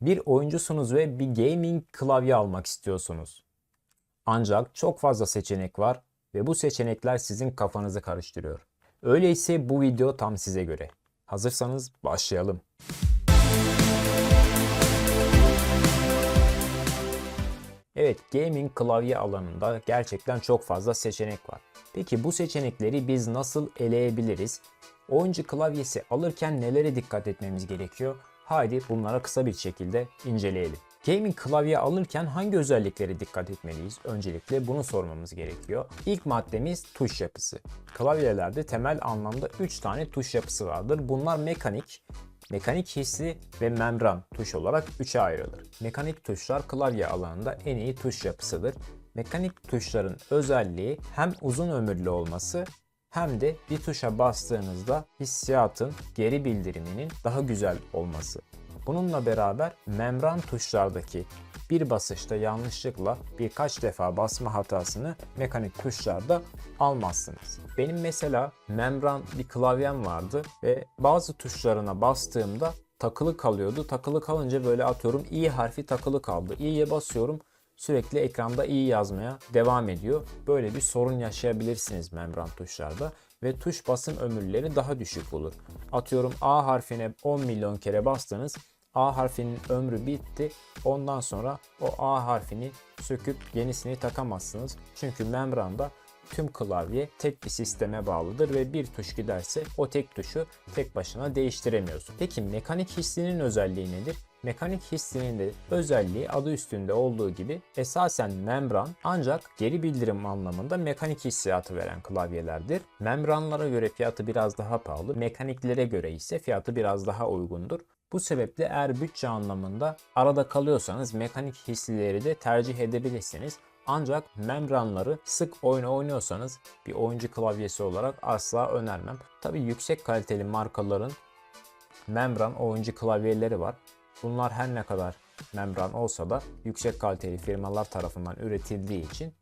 Bir oyuncusunuz ve bir gaming klavye almak istiyorsunuz. Ancak çok fazla seçenek var ve bu seçenekler sizin kafanızı karıştırıyor. Öyleyse bu video tam size göre. Hazırsanız başlayalım. Evet, gaming klavye alanında gerçekten çok fazla seçenek var. Peki bu seçenekleri biz nasıl eleyebiliriz? Oyuncu klavyesi alırken nelere dikkat etmemiz gerekiyor? Haydi bunlara kısa bir şekilde inceleyelim. Gaming klavye alırken hangi özelliklere dikkat etmeliyiz? Öncelikle bunu sormamız gerekiyor. İlk maddemiz tuş yapısı. Klavyelerde temel anlamda 3 tane tuş yapısı vardır. Bunlar mekanik, Mekanik hissi ve membran tuş olarak 3'e ayrılır. Mekanik tuşlar klavye alanında en iyi tuş yapısıdır. Mekanik tuşların özelliği hem uzun ömürlü olması hem de bir tuşa bastığınızda hissiyatın geri bildiriminin daha güzel olması. Bununla beraber membran tuşlardaki bir basışta yanlışlıkla birkaç defa basma hatasını mekanik tuşlarda almazsınız. Benim mesela membran bir klavyem vardı ve bazı tuşlarına bastığımda takılı kalıyordu. Takılı kalınca böyle atıyorum i harfi takılı kaldı. i'ye basıyorum sürekli ekranda i yazmaya devam ediyor. Böyle bir sorun yaşayabilirsiniz membran tuşlarda ve tuş basım ömürleri daha düşük olur. Atıyorum A harfine 10 milyon kere bastınız A harfinin ömrü bitti. Ondan sonra o A harfini söküp yenisini takamazsınız. Çünkü membranda tüm klavye tek bir sisteme bağlıdır ve bir tuş giderse o tek tuşu tek başına değiştiremiyorsun. Peki mekanik hissinin özelliği nedir? Mekanik hissinin de özelliği adı üstünde olduğu gibi esasen membran ancak geri bildirim anlamında mekanik hissiyatı veren klavyelerdir. Membranlara göre fiyatı biraz daha pahalı, mekaniklere göre ise fiyatı biraz daha uygundur. Bu sebeple eğer bütçe anlamında arada kalıyorsanız mekanik hislileri de tercih edebilirsiniz. Ancak membranları sık oyun oynuyorsanız bir oyuncu klavyesi olarak asla önermem. Tabi yüksek kaliteli markaların membran oyuncu klavyeleri var. Bunlar her ne kadar membran olsa da yüksek kaliteli firmalar tarafından üretildiği için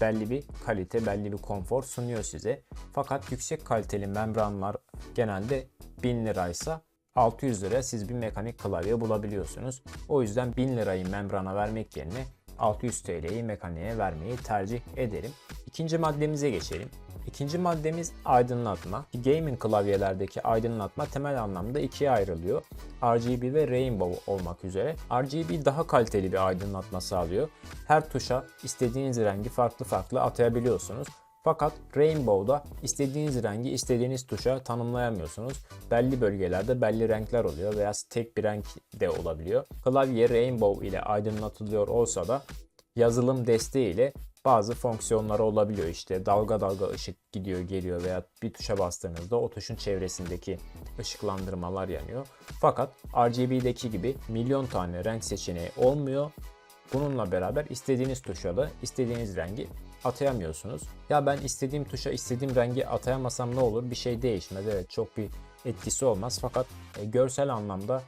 belli bir kalite, belli bir konfor sunuyor size. Fakat yüksek kaliteli membranlar genelde 1000 liraysa 600 liraya siz bir mekanik klavye bulabiliyorsunuz. O yüzden 1000 lirayı membrana vermek yerine 600 TL'yi mekaniğe vermeyi tercih ederim. İkinci maddemize geçelim. İkinci maddemiz aydınlatma. Gaming klavyelerdeki aydınlatma temel anlamda ikiye ayrılıyor. RGB ve Rainbow olmak üzere. RGB daha kaliteli bir aydınlatma sağlıyor. Her tuşa istediğiniz rengi farklı farklı atayabiliyorsunuz. Fakat Rainbow'da istediğiniz rengi istediğiniz tuşa tanımlayamıyorsunuz. Belli bölgelerde belli renkler oluyor veya tek bir renk de olabiliyor. Klavye Rainbow ile aydınlatılıyor olsa da yazılım desteği ile bazı fonksiyonları olabiliyor. İşte dalga dalga ışık gidiyor geliyor veya bir tuşa bastığınızda o tuşun çevresindeki ışıklandırmalar yanıyor. Fakat RGB'deki gibi milyon tane renk seçeneği olmuyor. Bununla beraber istediğiniz tuşa da istediğiniz rengi atayamıyorsunuz. Ya ben istediğim tuşa istediğim rengi atayamasam ne olur? Bir şey değişmez. Evet çok bir etkisi olmaz. Fakat e, görsel anlamda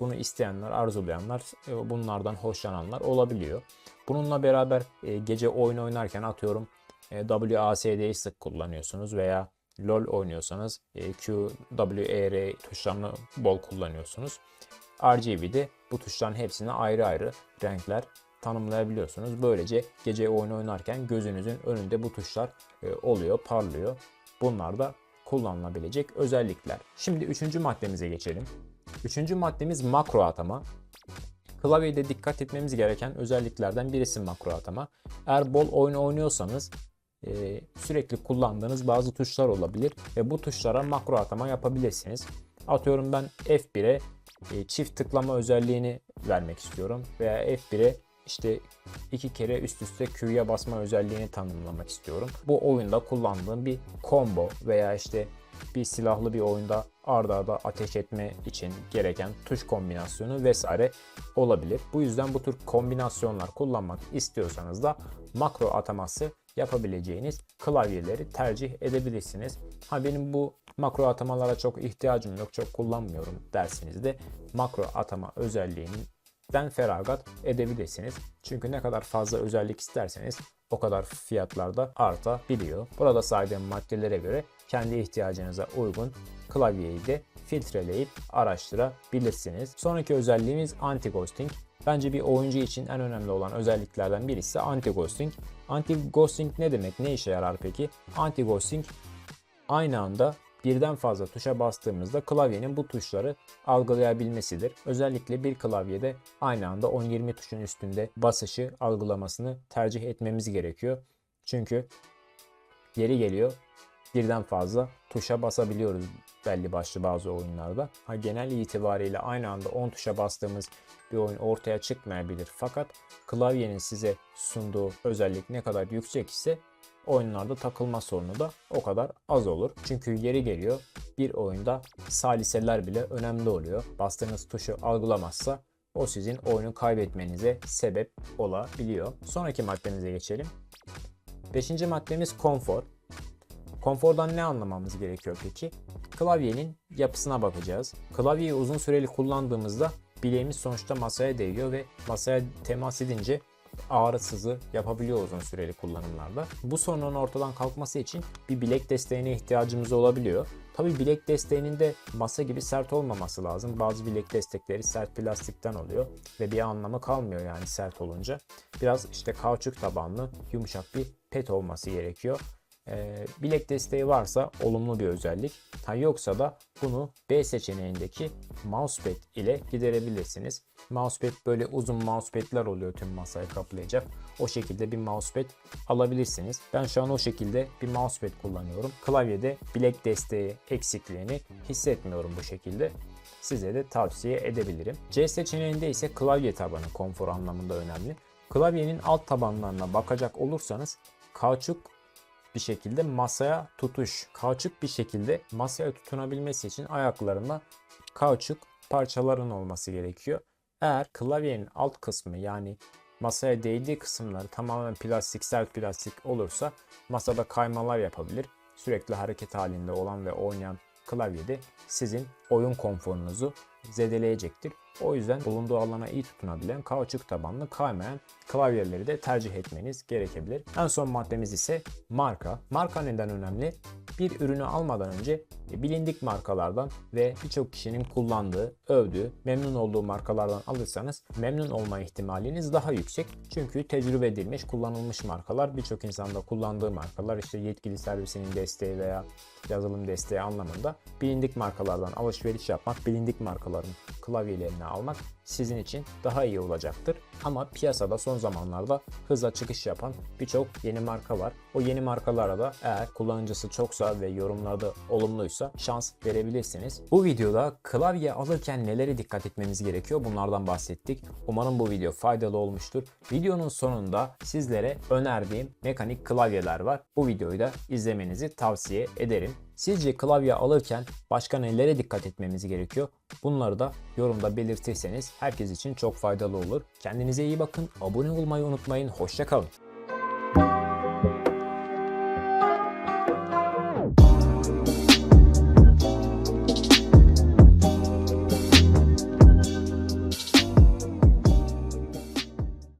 bunu isteyenler, arzulayanlar, e, bunlardan hoşlananlar olabiliyor. Bununla beraber e, gece oyun oynarken atıyorum e, WASD'yi sık kullanıyorsunuz veya LoL oynuyorsanız e, Q, W, E, R tuşlarını bol kullanıyorsunuz. RGB'de bu tuşların hepsine ayrı ayrı renkler tanımlayabiliyorsunuz. Böylece gece oyun oynarken gözünüzün önünde bu tuşlar e, oluyor, parlıyor. Bunlar da kullanılabilecek özellikler. Şimdi üçüncü maddemize geçelim. Üçüncü maddemiz makro atama. Klavyede dikkat etmemiz gereken özelliklerden birisi makro atama. Eğer bol oyun oynuyorsanız e, sürekli kullandığınız bazı tuşlar olabilir ve bu tuşlara makro atama yapabilirsiniz. Atıyorum ben F1'e e, çift tıklama özelliğini vermek istiyorum veya F1'e işte iki kere üst üste Q'ya basma özelliğini tanımlamak istiyorum. Bu oyunda kullandığım bir combo veya işte bir silahlı bir oyunda arda arda ateş etme için gereken tuş kombinasyonu vesaire olabilir. Bu yüzden bu tür kombinasyonlar kullanmak istiyorsanız da makro ataması yapabileceğiniz klavyeleri tercih edebilirsiniz. Ha benim bu makro atamalara çok ihtiyacım yok, çok kullanmıyorum derseniz de makro atama özelliğinin den feragat edebilirsiniz. Çünkü ne kadar fazla özellik isterseniz o kadar fiyatlarda artabiliyor. Burada saydığım maddelere göre kendi ihtiyacınıza uygun klavyeyi de filtreleyip araştırabilirsiniz. Sonraki özelliğimiz anti-ghosting. Bence bir oyuncu için en önemli olan özelliklerden birisi anti-ghosting. Anti-ghosting ne demek? Ne işe yarar peki? Anti-ghosting aynı anda birden fazla tuşa bastığımızda klavyenin bu tuşları algılayabilmesidir. Özellikle bir klavyede aynı anda 10-20 tuşun üstünde basışı algılamasını tercih etmemiz gerekiyor. Çünkü yeri geliyor birden fazla tuşa basabiliyoruz belli başlı bazı oyunlarda. Ha, genel itibariyle aynı anda 10 tuşa bastığımız bir oyun ortaya çıkmayabilir. Fakat klavyenin size sunduğu özellik ne kadar yüksek ise oyunlarda takılma sorunu da o kadar az olur. Çünkü yeri geliyor bir oyunda saliseler bile önemli oluyor. Bastığınız tuşu algılamazsa o sizin oyunu kaybetmenize sebep olabiliyor. Sonraki maddemize geçelim. Beşinci maddemiz konfor. Konfordan ne anlamamız gerekiyor peki? Klavyenin yapısına bakacağız. Klavyeyi uzun süreli kullandığımızda bileğimiz sonuçta masaya değiyor ve masaya temas edince ağrısızı yapabiliyor uzun süreli kullanımlarda. Bu sorunun ortadan kalkması için bir bilek desteğine ihtiyacımız olabiliyor. Tabi bilek desteğinin de masa gibi sert olmaması lazım. Bazı bilek destekleri sert plastikten oluyor ve bir anlamı kalmıyor yani sert olunca. Biraz işte kauçuk tabanlı yumuşak bir pet olması gerekiyor. Ee, bilek desteği varsa olumlu bir özellik. Ha yoksa da bunu B seçeneğindeki mousepad ile giderebilirsiniz. Mousepad böyle uzun mousepad'ler oluyor tüm masayı kaplayacak. O şekilde bir mousepad alabilirsiniz. Ben şu an o şekilde bir mousepad kullanıyorum. Klavyede bilek desteği eksikliğini hissetmiyorum bu şekilde. Size de tavsiye edebilirim. C seçeneğinde ise klavye tabanı konfor anlamında önemli. Klavyenin alt tabanlarına bakacak olursanız kauçuk bir şekilde masaya tutuş, kauçuk bir şekilde masaya tutunabilmesi için ayaklarında kauçuk parçaların olması gerekiyor. Eğer klavyenin alt kısmı yani masaya değdiği kısımları tamamen plastik, sert plastik olursa masada kaymalar yapabilir. Sürekli hareket halinde olan ve oynayan klavyede sizin oyun konforunuzu zedeleyecektir. O yüzden bulunduğu alana iyi tutunabilen kauçuk tabanlı kaymayan klavyeleri de tercih etmeniz gerekebilir. En son maddemiz ise marka. Marka neden önemli? Bir ürünü almadan önce bilindik markalardan ve birçok kişinin kullandığı, övdüğü, memnun olduğu markalardan alırsanız memnun olma ihtimaliniz daha yüksek. Çünkü tecrübe edilmiş, kullanılmış markalar birçok insanda kullandığı markalar işte yetkili servisinin desteği veya yazılım desteği anlamında bilindik markalardan alışveriş yapmak, bilindik markaların klavyelerini almak sizin için daha iyi olacaktır. Ama piyasada son zamanlarda hızla çıkış yapan birçok yeni marka var. O yeni markalara da eğer kullanıcısı çoksa ve yorumlarda olumluysa şans verebilirsiniz. Bu videoda klavye alırken nelere dikkat etmemiz gerekiyor bunlardan bahsettik. Umarım bu video faydalı olmuştur. Videonun sonunda sizlere önerdiğim mekanik klavyeler var. Bu videoyu da izlemenizi tavsiye ederim. Sizce klavye alırken başka nelere dikkat etmemiz gerekiyor? Bunları da yorumda belirtirseniz herkes için çok faydalı olur. Kendinize iyi bakın, abone olmayı unutmayın, hoşçakalın.